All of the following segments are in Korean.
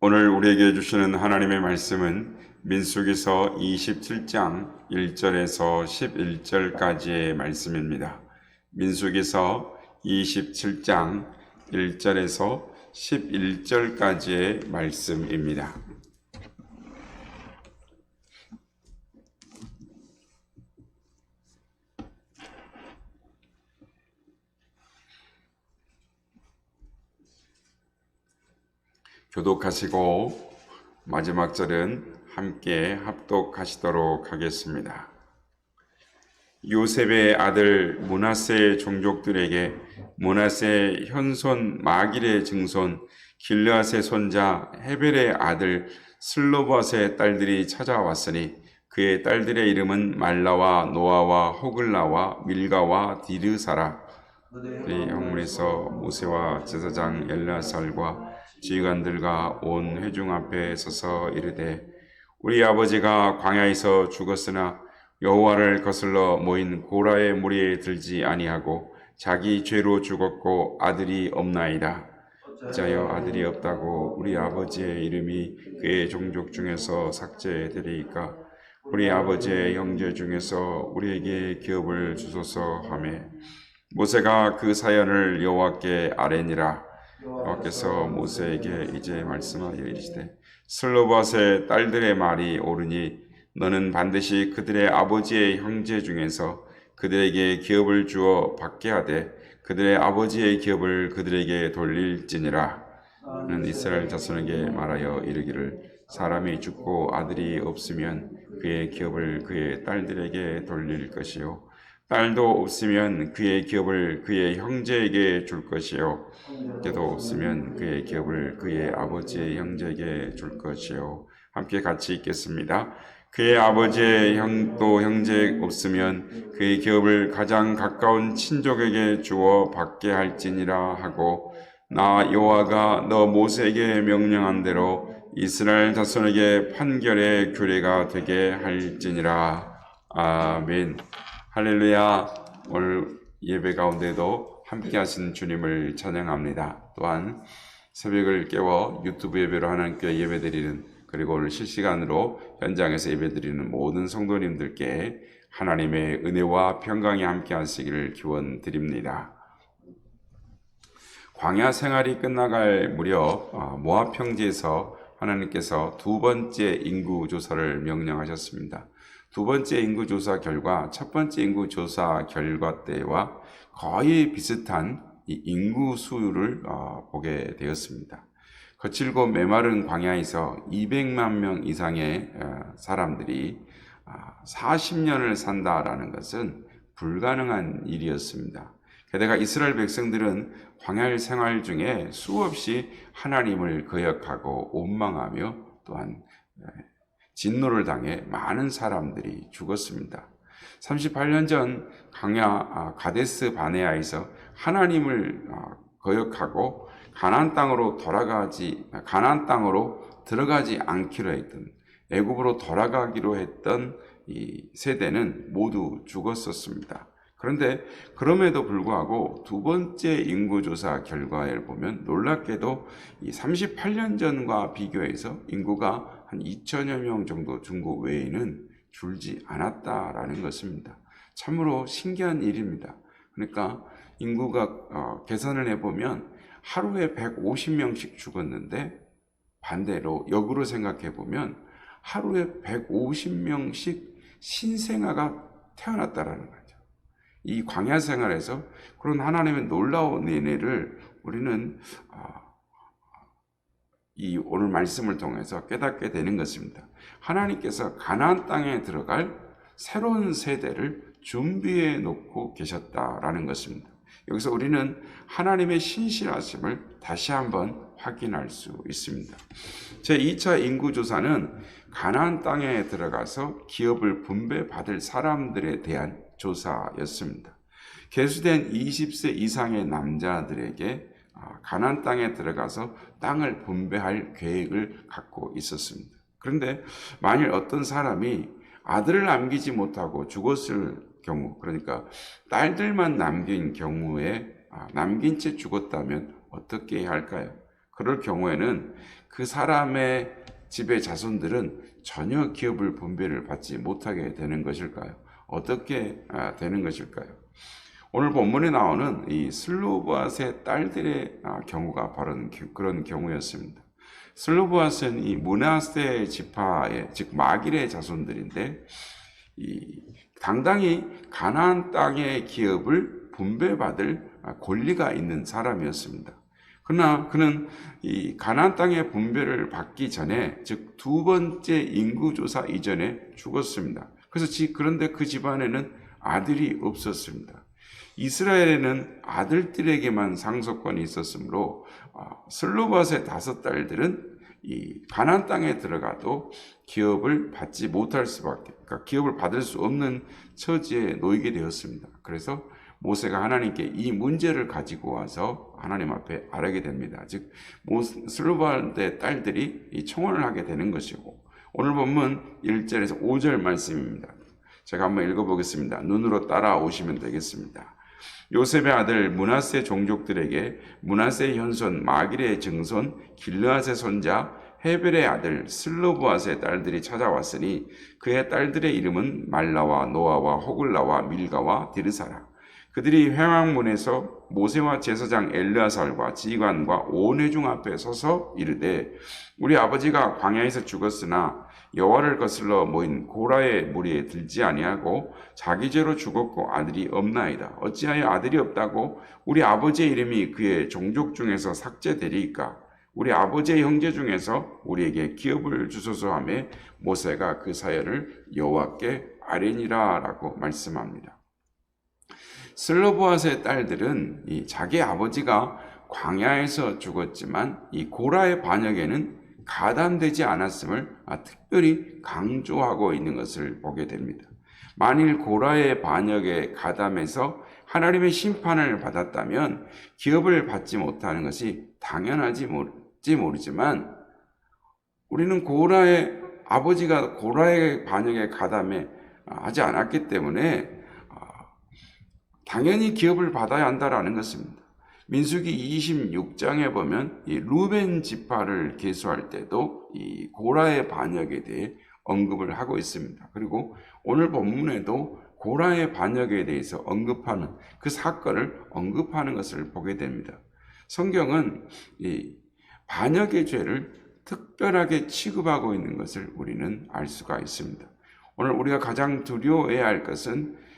오늘 우리에게 주시는 하나님의 말씀은 민수기서 27장 1절에서 11절까지의 말씀입니다. 민수기서 27장 1절에서 11절까지의 말씀입니다. 교독하시고 마지막 절은 함께 합독하시도록 하겠습니다. 요셉의 아들 문하세 종족들에게 문하세 현손 마길의 증손 길르앗의 손자 헤벨의 아들 슬로밧의 딸들이 찾아왔으니 그의 딸들의 이름은 말라와 노아와 호글라와 밀가와 디르사라 그의 형물에서 모세와 제사장 엘라살과 지휘관들과 온 회중 앞에 서서 이르되 우리 아버지가 광야에서 죽었으나 여호와를 거슬러 모인 고라의 무리에 들지 아니하고 자기 죄로 죽었고 아들이 없나이다. 자여 아들이 없다고 우리 아버지의 이름이 그의 종족 중에서 삭제되리이까 우리 아버지의 형제 중에서 우리에게 기업을 주소서 하매 모세가 그 사연을 여호와께 아뢰니라 여호와께서 모세에게 이제 말씀하여 이르시되 슬로밧의 딸들의 말이 옳으니 너는 반드시 그들의 아버지의 형제 중에서 그들에게 기업을 주어 받게 하되 그들의 아버지의 기업을 그들에게 돌릴지니라. 는 이스라엘 자손에게 말하여 이르기를 사람이 죽고 아들이 없으면 그의 기업을 그의 딸들에게 돌릴 것이요 딸도 없으면 그의 기업을 그의 형제에게 줄 것이요. 때도 없으면 그의 기업을 그의 아버지의 형제에게 줄 것이요. 함께 같이 읽겠습니다. 그의 아버지의 형도 형제 없으면 그의 기업을 가장 가까운 친족에게 주어 받게 할지니라 하고 나 여호와가 너 모세에게 명령한 대로 이스라엘 자손에게 판결의 규례가 되게 할지니라. 아멘 할렐루야 오늘 예배 가운데도 함께 하신 주님을 찬양합니다 또한 새벽을 깨워 유튜브 예배로 하나님께 예배 드리는 그리고 오늘 실시간으로 현장에서 예배 드리는 모든 성도님들께 하나님의 은혜와 평강이 함께 하시기를 기원 드립니다. 광야 생활이 끝나갈 무렵 어, 모압 평지에서 하나님께서 두 번째 인구 조사를 명령하셨습니다. 두 번째 인구 조사 결과 첫 번째 인구 조사 결과 때와 거의 비슷한 이 인구 수를 어, 보게 되었습니다. 거칠고 메마른 광야에서 200만 명 이상의 어, 사람들이 40년을 산다라는 것은 불가능한 일이었습니다. 게다가 이스라엘 백성들은 광야 생활 중에 수없이 하나님을 거역하고 원망하며 또한 진노를 당해 많은 사람들이 죽었습니다. 38년 전 강야 아, 가데스 바네아에서 하나님을 아, 거역하고 가나안 땅으로 돌아가지 가나안 땅으로 들어가지 않기로 했던 애굽으로 돌아가기로 했던 이 세대는 모두 죽었었습니다. 그런데 그럼에도 불구하고 두 번째 인구조사 결과를 보면 놀랍게도 이 38년 전과 비교해서 인구가 한 2천여 명 정도 중국 외에는 줄지 않았다라는 것입니다. 참으로 신기한 일입니다. 그러니까 인구가 어, 계산을 해보면 하루에 150명씩 죽었는데 반대로 역으로 생각해 보면 하루에 150명씩 신생아가 태어났다라는 거죠. 이 광야 생활에서 그런 하나님의 놀라운 은혜를 우리는 아, 이 오늘 말씀을 통해서 깨닫게 되는 것입니다. 하나님께서 가나안 땅에 들어갈 새로운 세대를 준비해 놓고 계셨다라는 것입니다. 여기서 우리는 하나님의 신실하심을 다시 한번 확인할 수 있습니다. 제 2차 인구 조사는 가나안 땅에 들어가서 기업을 분배받을 사람들에 대한 조사였습니다. 개수된 20세 이상의 남자들에게 아, 가나안 땅에 들어가서 땅을 분배할 계획을 갖고 있었습니다. 그런데 만일 어떤 사람이 아들을 남기지 못하고 죽었을 경우, 그러니까 딸들만 남긴 경우에 아, 남긴 채 죽었다면 어떻게 해야 할까요? 그럴 경우에는 그 사람의 집의 자손들은 전혀 기업을 분배를 받지 못하게 되는 것일까요? 어떻게 아, 되는 것일까요? 오늘 본문에 나오는 이 슬로브앗의 딸들의 아, 경우가 바로 그런 경우였습니다. 슬로브앗은 이 문하세 지파의 즉 마길의 자손들인데 이 당당히 가나안 땅의 기업을 분배받을 아, 권리가 있는 사람이었습니다. 그러나 그는 이 가나안 땅의 분배를 받기 전에 즉 두 번째 인구 조사 이전에 죽었습니다. 그래서 지, 그런데 그 집안에는 아들이 없었습니다. 이스라엘에는 아들들에게만 상속권이 있었으므로 아, 슬로밧의 다섯 딸들은 이 가나안 땅에 들어가도 기업을 받지 못할 수밖에, 그러니까 기업을 받을 수 없는 처지에 놓이게 되었습니다. 그래서 모세가 하나님께 이 문제를 가지고 와서 하나님 앞에 아뢰게 됩니다. 즉 슬로바의 딸들이 이 청혼을 하게 되는 것이고 오늘 본문 1절에서 5절 말씀입니다. 제가 한번 읽어보겠습니다. 눈으로 따라오시면 되겠습니다. 요셉의 아들 문하세 종족들에게 문하세 현손 마길의 증손 길르앗의 손자 헤벨의 아들 슬로브앗의 딸들이 찾아왔으니 그의 딸들의 이름은 말라와 노아와 호글라와 밀가와 디르사라 그들이 회왕문에서 모세와 제사장 엘르아살과 지관과 온 회중 앞에 서서 이르되 우리 아버지가 광야에서 죽었으나 여호와를 거슬러 모인 고라의 무리에 들지 아니하고 자기 죄로 죽었고 아들이 없나이다. 어찌하여 아들이 없다고 우리 아버지의 이름이 그의 종족 중에서 삭제되리이까? 우리 아버지의 형제 중에서 우리에게 기업을 주소서 하며 모세가 그 사연을 여호와께 아뢰니라라고 말씀합니다. 슬로보아스의 딸들은 이 자기 아버지가 광야에서 죽었지만 이 고라의 반역에는 가담되지 않았음을 아, 특별히 강조하고 있는 것을 보게 됩니다. 만일 고라의 반역에 가담해서 하나님의 심판을 받았다면 기업을 받지 못하는 것이 당연하지 모르지만 우리는 고라의 아버지가 고라의 반역에 가담해 하지 않았기 때문에 당연히 기업을 받아야 한다라는 것입니다. 민수기 26장에 보면 이 루벤 지파를 계수할 때도 이 고라의 반역에 대해 언급을 하고 있습니다. 그리고 오늘 본문에도 고라의 반역에 대해서 언급하는 그 사건을 언급하는 것을 보게 됩니다. 성경은 이 반역의 죄를 특별하게 취급하고 있는 것을 우리는 알 수가 있습니다. 오늘 우리가 가장 두려워해야 할 것은 아,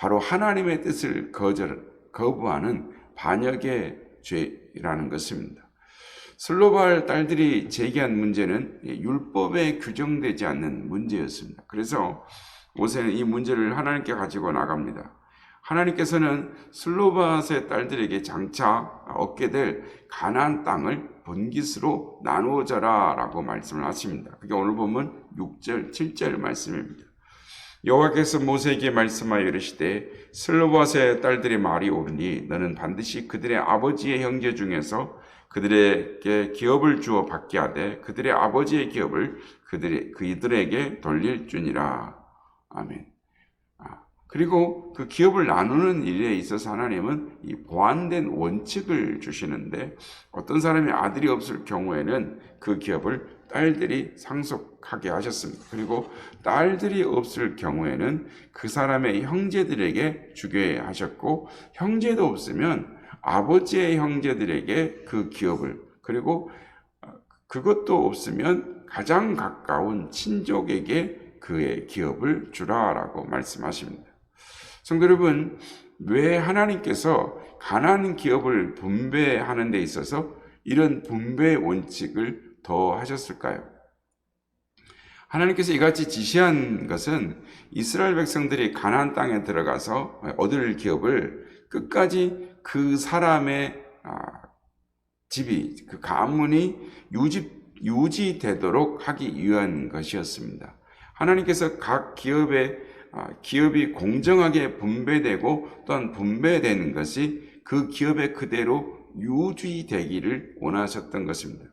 바로 하나님의 뜻을 거절, 거부하는 반역의 죄라는 것입니다. 슬로발 딸들이 제기한 문제는 율법에 규정되지 않는 문제였습니다. 그래서 모세는 이 문제를 하나님께 가지고 나갑니다. 하나님께서는 슬로바스의 딸들에게 장차 얻게 될 가나안 땅을 번깃으로 나누어져라라고 말씀을 하십니다. 그게 오늘 보면 6절, 7절 말씀입니다. 여호와께서 모세에게 말씀하여 이르시되 슬로바스의 딸들의 말이 옳으니 너는 반드시 그들의 아버지의 형제 중에서 그들에게 기업을 주어 받게 하되 그들의 아버지의 기업을 그들의 그들에게 돌릴 줄이라 아멘. 아, 그리고 그 기업을 나누는 일에 있어서 하나님은 이 보완된 원칙을 주시는데 어떤 사람이 아들이 없을 경우에는 그 기업을 딸들이 상속하게 하셨습니다. 그리고 딸들이 없을 경우에는 그 사람의 형제들에게 주게 하셨고 형제도 없으면 아버지의 형제들에게 그 기업을 그리고 그것도 없으면 가장 가까운 친족에게 그의 기업을 주라라고 말씀하십니다. 성도 여러분, 왜 하나님께서 가난 기업을 분배하는 데 있어서 이런 분배 원칙을 더 하셨을까요? 하나님께서 이같이 지시한 것은 이스라엘 백성들이 가나안 땅에 들어가서 얻을 기업을 끝까지 그 사람의 아, 집이 그 가문이 유지 유지되도록 하기 위한 것이었습니다. 하나님께서 각 기업의 아, 기업이 공정하게 분배되고 또한 분배되는 것이 그 기업의 그대로 유지되기를 원하셨던 것입니다.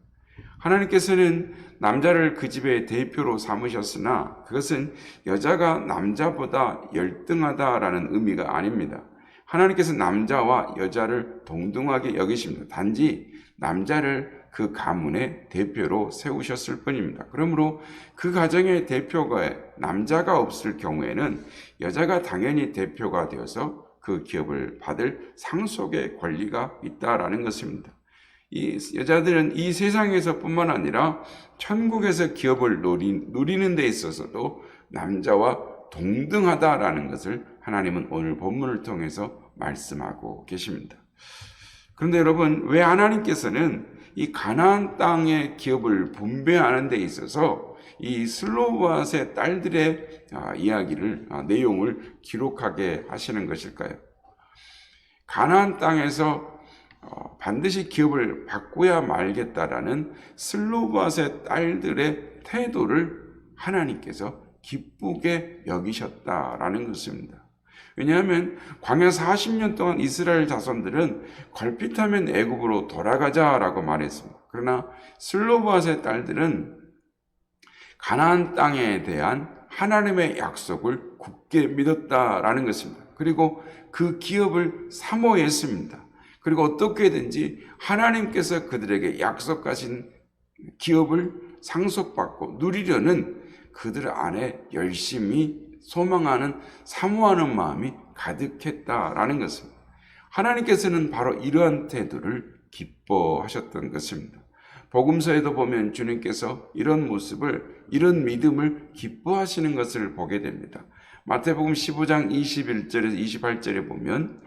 하나님께서는 남자를 그 집의 대표로 삼으셨으나 그것은 여자가 남자보다 열등하다라는 의미가 아닙니다. 하나님께서 남자와 여자를 동등하게 여기십니다. 단지 남자를 그 가문의 대표로 세우셨을 뿐입니다. 그러므로 그 가정의 대표가 남자가 없을 경우에는 여자가 당연히 대표가 되어서 그 기업을 받을 상속의 권리가 있다라는 것입니다. 이 여자들은 이 세상에서뿐만 아니라 천국에서 기업을 누리, 누리 는 데 있어서도 남자와 동등하다라는 것을 하나님은 오늘 본문을 통해서 말씀하고 계십니다. 그런데 여러분, 왜 하나님께서는 이 가나안 땅의 기업을 분배하는 데 있어서 이 슬로바스의 딸들의 아, 이야기를 아, 내용을 기록하게 하시는 것일까요? 가나안 땅에서 어, 반드시 기업을 바꿔야 말겠다라는 슬로바스의 딸들의 태도를 하나님께서 기쁘게 여기셨다라는 것입니다. 왜냐하면 광야 40년 동안 이스라엘 자손들은 걸핏하면 애굽으로 돌아가자라고 말했습니다. 그러나 슬로바스의 딸들은 가나안 땅에 대한 하나님의 약속을 굳게 믿었다라는 것입니다. 그리고 그 기업을 사모했습니다. 그리고 어떻게든지 하나님께서 그들에게 약속하신 기업을 상속받고 누리려는 그들 안에 열심히 소망하는 사모하는 마음이 가득했다라는 것입니다. 하나님께서는 바로 이러한 태도를 기뻐하셨던 것입니다. 복음서에도 보면 주님께서 이런 모습을 이런 믿음을 기뻐하시는 것을 보게 됩니다. 마태복음 15장 21절에서 28절에 보면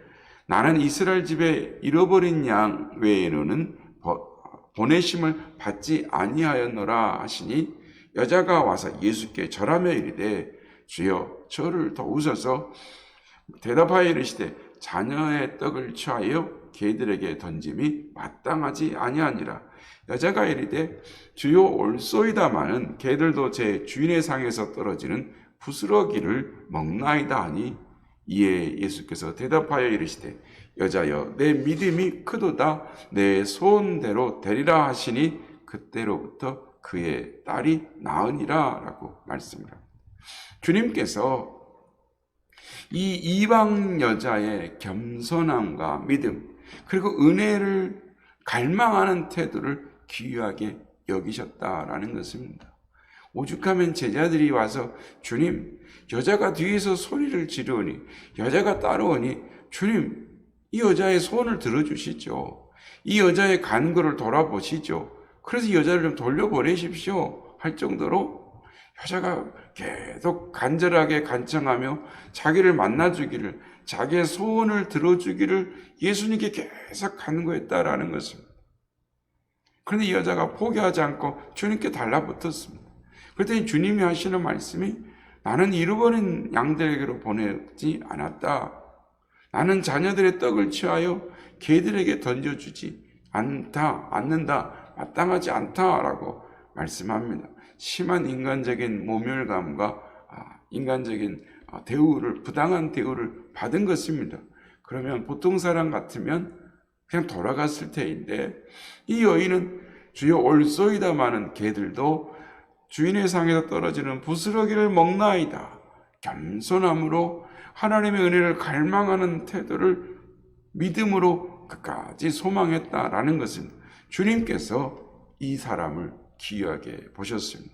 나는 이스라엘 집에 잃어버린 양 외에는 보내심을 받지 아니하였노라 하시니 여자가 와서 예수께 절하며 이르되 주여 저를 도우소서 대답하여 이르시되 자녀의 떡을 취하여 개들에게 던짐이 마땅하지 아니하니라. 여자가 이르되 주여 올소이다마는 개들도 제 주인의 상에서 떨어지는 부스러기를 먹나이다 하니 이에 예수께서 대답하여 이르시되 여자여 내 믿음이 크도다 내 소원대로 되리라 하시니 그때로부터 그의 딸이 나으니라 라고 말씀을 합니다. 주님께서 이 이방 여자의 겸손함과 믿음 그리고 은혜를 갈망하는 태도를 귀하게 여기셨다라는 것입니다. 오죽하면 제자들이 와서 주님 여자가 뒤에서 소리를 지르니 여자가 따라오니 주님 이 여자의 소원을 들어주시죠. 이 여자의 간거를 돌아보시죠. 그래서 이 여자를 좀 돌려보내십시오. 할 정도로 여자가 계속 간절하게 간청하며 자기를 만나주기를, 자기의 소원을 들어주기를 예수님께 계속 간구했다라는 것입니다. 그런데 이 여자가 포기하지 않고 주님께 달라붙었습니다. 그랬더니 주님이 하시는 말씀이 나는 잃어버린 양들에게로 보내지 않았다. 나는 자녀들의 떡을 취하여 개들에게 던져주지 않다, 않는다, 마땅하지 않다라고 말씀합니다. 심한 인간적인 모멸감과 아, 인간적인 아, 대우를, 부당한 대우를 받은 것입니다. 그러면 보통 사람 같으면 그냥 돌아갔을 테인데, 이 여인은 주여 올소이다마는 개들도 주인의 상에서 떨어지는 부스러기를 먹나이다. 겸손함으로 하나님의 은혜를 갈망하는 태도를 믿음으로 끝까지 소망했다라는 것은 주님께서 이 사람을 귀하게 보셨습니다.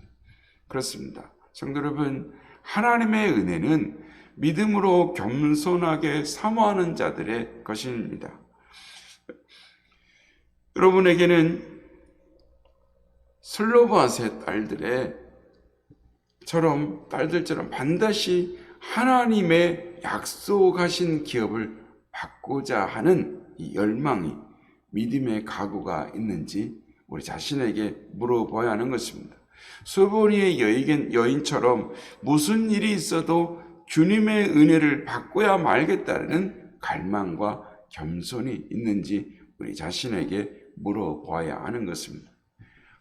그렇습니다. 성도 여러분, 하나님의 은혜는 믿음으로 겸손하게 사모하는 자들의 것입니다. 여러분에게는 슬로바스의 딸들의 처럼 딸들처럼 반드시 하나님의 약속하신 기업을 받고자 하는 이 열망이 믿음의 각오가 있는지 우리 자신에게 물어봐야 하는 것입니다. 소보니의 여인, 여인처럼 무슨 일이 있어도 주님의 은혜를 받고야 말겠다는 갈망과 겸손이 있는지 우리 자신에게 물어보아야 하는 것입니다.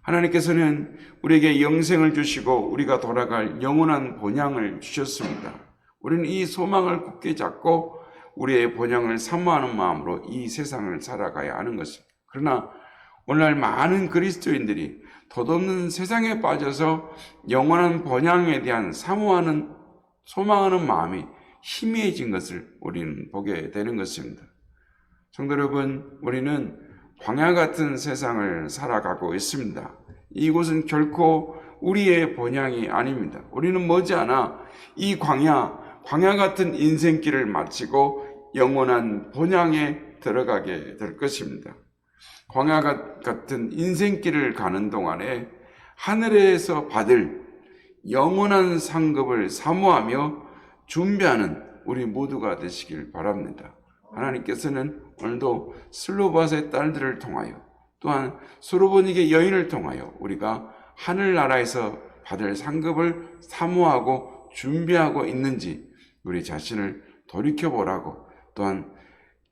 하나님께서는 우리에게 영생을 주시고 우리가 돌아갈 영원한 본향을 주셨습니다. 우리는 이 소망을 굳게 잡고 우리의 본향을 사모하는 마음으로 이 세상을 살아가야 하는 것입니다. 그러나 오늘날 많은 그리스도인들이 덧없는 세상에 빠져서 영원한 번향에 대한 사모하는 소망하는 마음이 희미해진 것을 우리는 보게 되는 것입니다. 성도 여러분, 우리는 광야 같은 세상을 살아가고 있습니다. 이곳은 결코 우리의 본향이 아닙니다. 우리는 머지않아 이 광야, 광야 같은 인생길을 마치고 영원한 본향에 들어가게 될 것입니다. 광야 같은 인생길을 가는 동안에 하늘에서 받을 영원한 상급을 사모하며 준비하는 우리 모두가 되시길 바랍니다. 하나님께서는 오늘도 슬로바스의 딸들을 통하여 또한 소로보닉의 여인을 통하여 우리가 하늘나라에서 받을 상급을 사모하고 준비하고 있는지 우리 자신을 돌이켜보라고 또한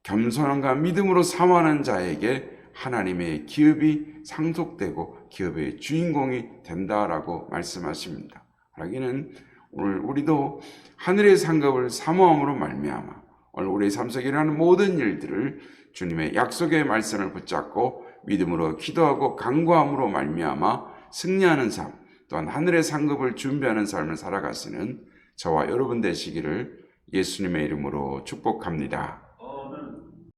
겸손함과 믿음으로 사모하는 자에게 하나님의 기업이 상속되고 기업의 주인공이 된다라고 말씀하십니다. 하기는 오늘 우리도 하늘의 상급을 사모함으로 말미암아 오늘 우리의 삶 속에 일어나는 모든 일들을 주님의 약속의 말씀을 붙잡고 믿음으로 기도하고 간구함으로 말미암아 승리하는 삶 또한 하늘의 상급을 준비하는 삶을 살아가시는 저와 여러분 되시기를 예수님의 이름으로 축복합니다.